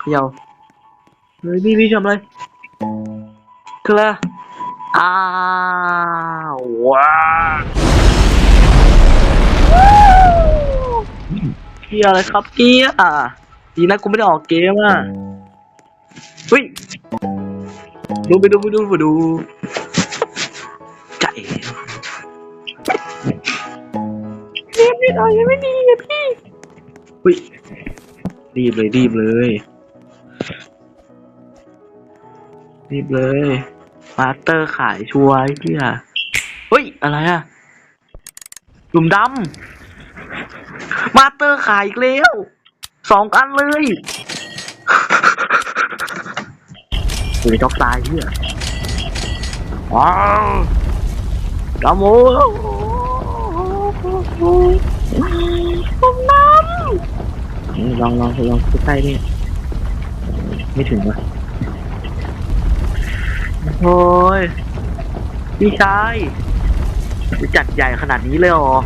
เขย่าเฮ้ยพี่พี่ทำอะไรคืออะไรอะอ้าวว้าวเกียอะไรครับเกียดีนะกูไม่ได้ออกเกมอะเฮ้ยดูไปดูไปดูไปดูใจเกมไม่ได้ยังไม่ดีอะพี่เฮ้ยรีบเลยรีบเลย รีบเลยมาสเตอร์ขายชัวร์ไอ้เฮียเฮ้ย อะไรอะหลุมดำมาสเตอร์ขายอีกแล้วสองอันเลยโอ้ยช็อกตายเฮียว้าวดำโอ้หลุมดำลองลองลองใกล้ๆนี่ไม่ถึงวะ โอ้ยพี่ชายจัดใหญ่ขนาดนี้เลยเหรอ